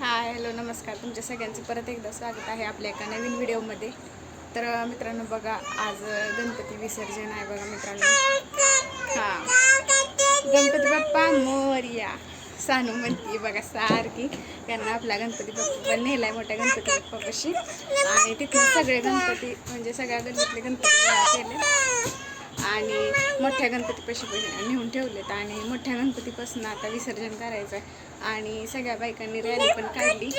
Hi hello नमस्कार. तुमच्या सगळ्यांचं परत एकदा स्वागत आहे आपल्या एका नवीन व्हिडिओमध्ये. तर मित्रांनो बघा आज गणपती विसर्जन आहे बघा मित्रांनो. हां. गणपती बाप्पा मोरया. सानू म्हणती बघा सारखी. त्यांना आपला गणपती बाप्पा नेलाय मोठ्या गणपती बाप्पापाशी. आणि तिथून सगळे गणपती म्हणजे सगळ्या गणपतीतले गणपती केले. आणि मोठ्या गणपतीपाशी पण नेऊन ठेवलेत आणि मोठ्या गणपतीपासून आता विसर्जन करायचं आहे. आणि सगळ्या बायकांनी रॅली पण काढली.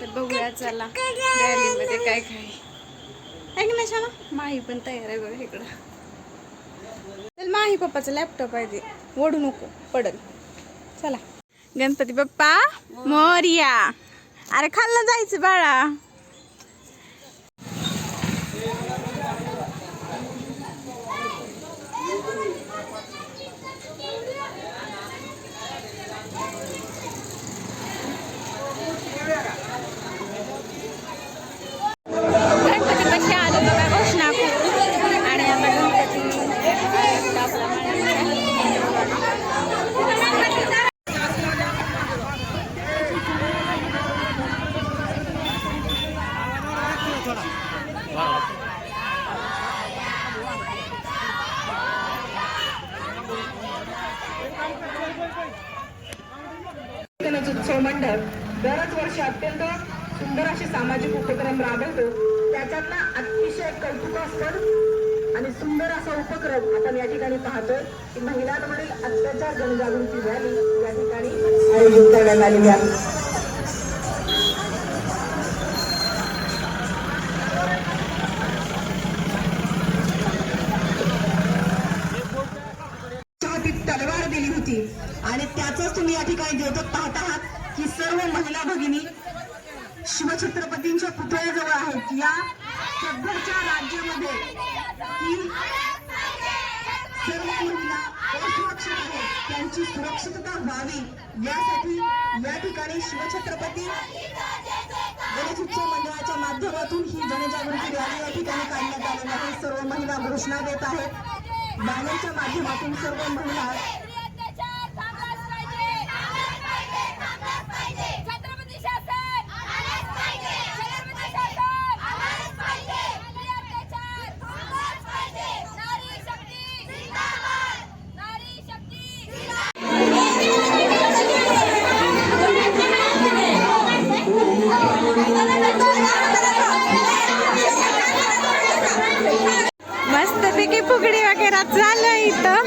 तर बघूया चला रॅलीमध्ये काय काय आहे. की नाही माही पण तयार आहे बघा इकडं. चल माही पप्पाचा लॅपटॉप आहे ते. ओढू नको पडल. चला. गणपती बाप्पा मोर्या. अरे खाल्लं जायचं बाळा गणपती कशी आलो बघा घोषणा करू आणि आता गणपती आपला गणेश मंडळ दरच वर्षी अत्यंत सुंदर असे सामाजिक उपक्रम राबवतो. त्याच्यातला अतिशय कौतुकास्पद आणि सुंदर असा उपक्रम आपण या ठिकाणी पाहतोय की महिलांवरील अत्याचार जनजागृती झाली या ठिकाणी आयोजित करण्यात आलेली आहे. तलवार दिली होती. आणि त्याच तुम्ही या ठिकाणी द्योतक पाहत आहात. की सर्व महिला भगिनी शिवछत्रपतींच्या पुतळ्याजवळ आहेत. या सध्याच्या राज्यामध्ये सर्व महिला असुरक्षित आहेत. त्यांची सुरक्षितता व्हावी यासाठी या ठिकाणी शिवछत्रपती गणेश उत्सव मंडळाच्या माध्यमातून ही जनजागृती रॅली या ठिकाणी काढण्यात आलेली आहे. सर्व महिला घोषणा देत आहेत. बॅनरच्या माध्यमातून सर्व महिला मस्त पैकी फुगडी वगैरे झालं इथं.